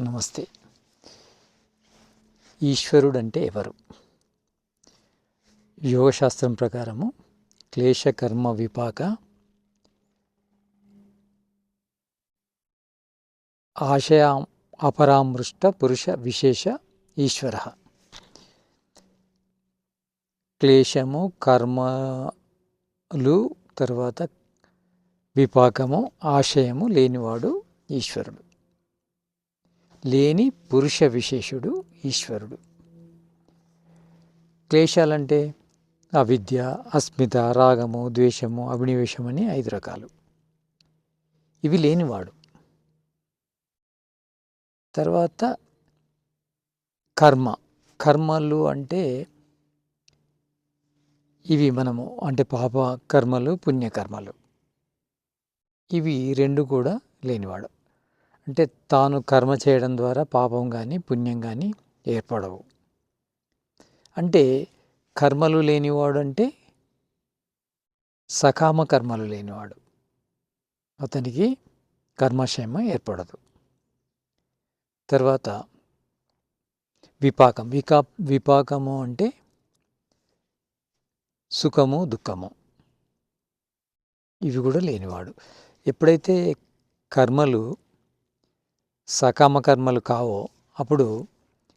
నమస్తే. ఈశ్వరుడు అంటే ఎవరు? యోగశాస్త్రం ప్రకారము క్లేశ కర్మ విపాక ఆశయ అపరామృష్ట పురుష విశేష ఈశ్వర. క్లేశము కర్మలు తర్వాత విపాకము ఆశయము లేనివాడు ఈశ్వరుడు. లేని పురుష విశేషుడు ఈశ్వరుడు. క్లేశాలంటే అవిద్య అస్మిత రాగము ద్వేషము అభినివేశం అని ఐదు రకాలు. ఇవి లేనివాడు. తర్వాత కర్మ. కర్మలు అంటే ఇవి మనము అంటే పాప కర్మలు పుణ్యకర్మలు. ఇవి రెండు కూడా లేనివాడు. అంటే తాను కర్మ చేయడం ద్వారా పాపం కానీ పుణ్యం కానీ ఏర్పడవు. అంటే కర్మలు లేనివాడు అంటే సకామ కర్మలు లేనివాడు. అతనికి కర్మక్షేమ ఏర్పడదు. తర్వాత విపాకం. వికా విపాకము అంటే సుఖము దుఃఖము. ఇవి కూడా లేనివాడు. ఎప్పుడైతే కర్మలు సకామ కర్మలు కావో అప్పుడు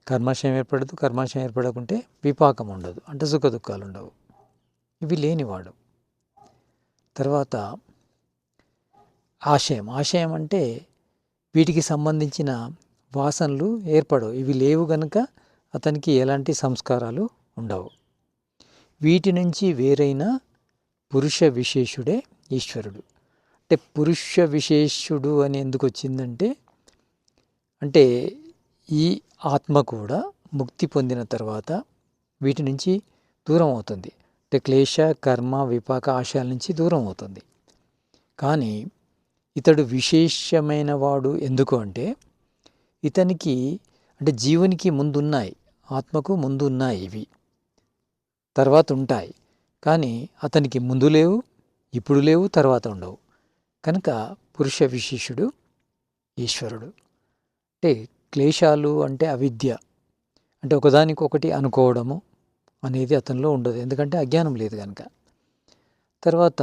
కర్మాశయం ఏర్పడదు కర్మాశయం ఏర్పడకుంటే విపాకం ఉండదు అంటే సుఖ దుఃఖాలు ఉండవు. ఇవి లేనివాడు. తర్వాత ఆశయం. ఆశయం అంటే వీటికి సంబంధించిన వాసనలు ఏర్పడవు. ఇవి లేవు గనుక అతనికి ఎలాంటి సంస్కారాలు ఉండవు. వీటి నుంచి వేరైన పురుష విశేషుడే ఈశ్వరుడు. అంటే పురుష విశేషుడు అని ఎందుకు వచ్చిందంటే అంటే ఈ ఆత్మ కూడా ముక్తి పొందిన తర్వాత వీటి నుంచి దూరం అవుతుంది. అంటే క్లేశ కర్మ విపాక ఆశయాల నుంచి దూరం అవుతుంది. కానీ ఇతడు విశేషమైన వాడు ఎందుకు అంటే ఇతనికి అంటే జీవునికి ముందున్నాయి ఆత్మకు ముందు ఉన్నాయి ఇవి. తర్వాత ఉంటాయి. కానీ అతనికి ముందు లేవు ఇప్పుడు లేవు తర్వాత ఉండవు. కనుక పురుష విశేషుడు ఈశ్వరుడు. అంటే క్లేశాలు అంటే అవిద్య. అంటే ఒకదానికొకటి అనుకోవడము అనేది అతనిలో ఉండదు. ఎందుకంటే అజ్ఞానం లేదు కనుక తర్వాత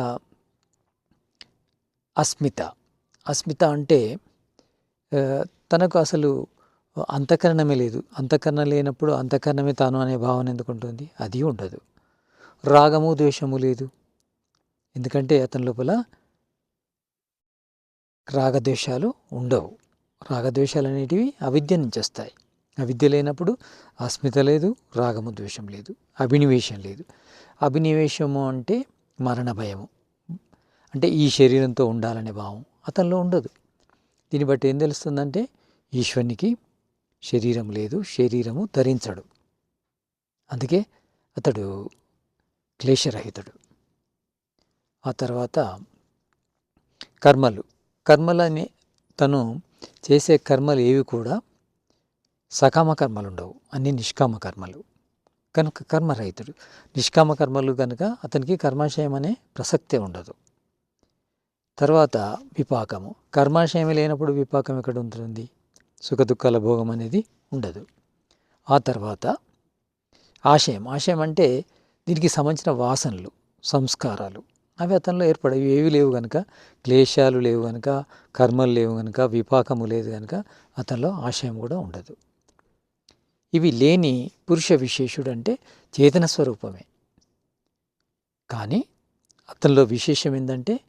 అస్మిత. అస్మిత అంటే తనకు అసలు అంతఃకరణమే లేదు. అంతఃకరణ లేనప్పుడు అంతఃకరణమే తాను అనే భావన ఎందుకు ఉంటుంది? అది ఉండదు. రాగము ద్వేషము లేదు. ఎందుకంటే అతని లోపల రాగద్వేషాలు ఉండవు. రాగద్వేషాలు అనేటివి అవిద్య నుంచి వస్తాయి. అవిద్య లేనప్పుడు అస్మిత లేదు రాగము ద్వేషం లేదు అభినివేశం లేదు. అభినివేశము అంటే మరణ భయము. అంటే ఈ శరీరంతో ఉండాలనే భావం అతనిలో ఉండదు. దీన్ని బట్టి ఏం తెలుస్తుందంటే ఈశ్వరునికి శరీరం లేదు శరీరము ధరించడు. అందుకే అతడు క్లేశరహితుడు. ఆ తర్వాత కర్మలు. కర్మలని తను చేసే కర్మలు ఏవి కూడా సకామ కర్మలు ఉండవు అన్ని నిష్కామ కర్మలు. కనుక కర్మరహితుడు. నిష్కామ కర్మలు కనుక అతనికి కర్మాశయం అనే ప్రసక్తే ఉండదు. తర్వాత విపాకము. కర్మాశయం లేనప్పుడు విపాకం ఎక్కడ ఉంటుంది సుఖదుఖాల భోగం అనేది ఉండదు. ఆ తర్వాత ఆశయం. ఆశయం అంటే దీనికి సంబంధించిన వాసనలు సంస్కారాలు. అవి అతనిలో ఏర్పడవి ఏవి లేవు కనుక క్లేశాలు లేవు కనుక కర్మలు లేవు కనుక విపాకము లేదు కనుక అతనిలో ఆశయం కూడా ఉండదు. ఇవి లేని పురుష విశేషుడు అంటే చేతన స్వరూపమే. కానీ అతనిలో విశేషం ఏంటంటే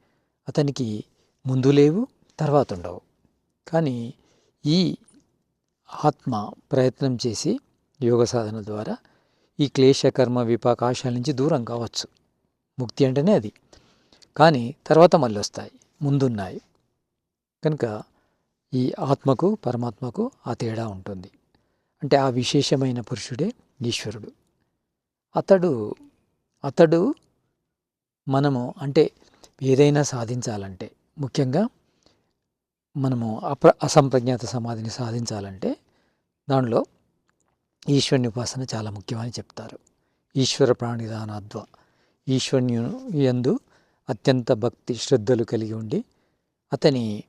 అతనికి ముందు లేవు తర్వాత ఉండవు. కానీ ఈ ఆత్మ ప్రయత్నం చేసి యోగ సాధన ద్వారా ఈ క్లేశ కర్మ విపాకాశాల నుంచి దూరం కావచ్చు. ముక్తి అంటేనే అది. కానీ తర్వాత మళ్ళీ వస్తాయి ముందున్నాయి. కనుక ఈ ఆత్మకు పరమాత్మకు ఆ తేడా ఉంటుంది. అంటే ఆ విశేషమైన పురుషుడే ఈశ్వరుడు. అతడు అతడు మనము అంటే ఏదైనా సాధించాలంటే ముఖ్యంగా మనము అప్ర అసంప్రజ్ఞాత సమాధిని సాధించాలంటే దానిలో ఈశ్వరుని ఉపాసన చాలా ముఖ్యమని చెప్తారు. ఈశ్వర ప్రాణిధానాద్వ ఈశ్వరుని ఎందు అత్యంత భక్తి శ్రద్ధలు కలిగి ఉండి అతని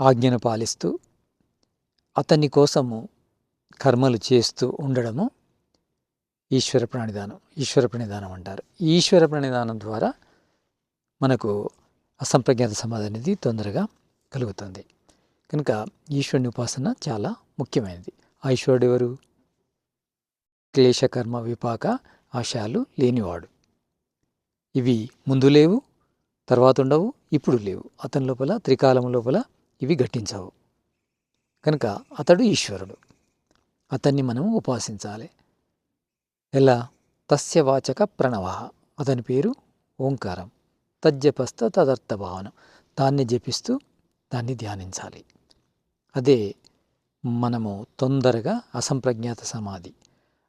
ఆజ్ఞను పాలిస్తూ అతని కోసము కర్మలు చేస్తూ ఉండడము ఈశ్వర ప్రణిధానం ఈశ్వర ప్రణిధానం అంటారు. ఈశ్వర ప్రణిధానం ద్వారా మనకు అసంప్రజ్ఞాత సమాధి అనేది తొందరగా కలుగుతుంది. కనుక ఈశ్వరుని ఉపాసన చాలా ముఖ్యమైనది. ఆ ఈశ్వరుడు ఎవరు? క్లేశకర్మ విపాక ఆశయాలు లేనివాడు. ఇవి ముందు లేవు తర్వాత ఉండవు ఇప్పుడు లేవు. అతని లోపల త్రికాలం లోపల ఇవి ఘటించవు. కనుక అతడు ఈశ్వరుడు. అతన్ని మనం ఉపాసించాలి. ఎలా? తస్య వాచక ప్రణవ. అతని పేరు ఓంకారం. తజ్జపస్త తదర్థ భావనం దాన్ని జపిస్తూ దాన్ని ధ్యానించాలి. అదే మనము తొందరగా అసంప్రజ్ఞాత సమాధి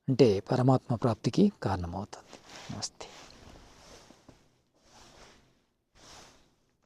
అంటే పరమాత్మ ప్రాప్తికి కారణమవుతుంది. నమస్తే.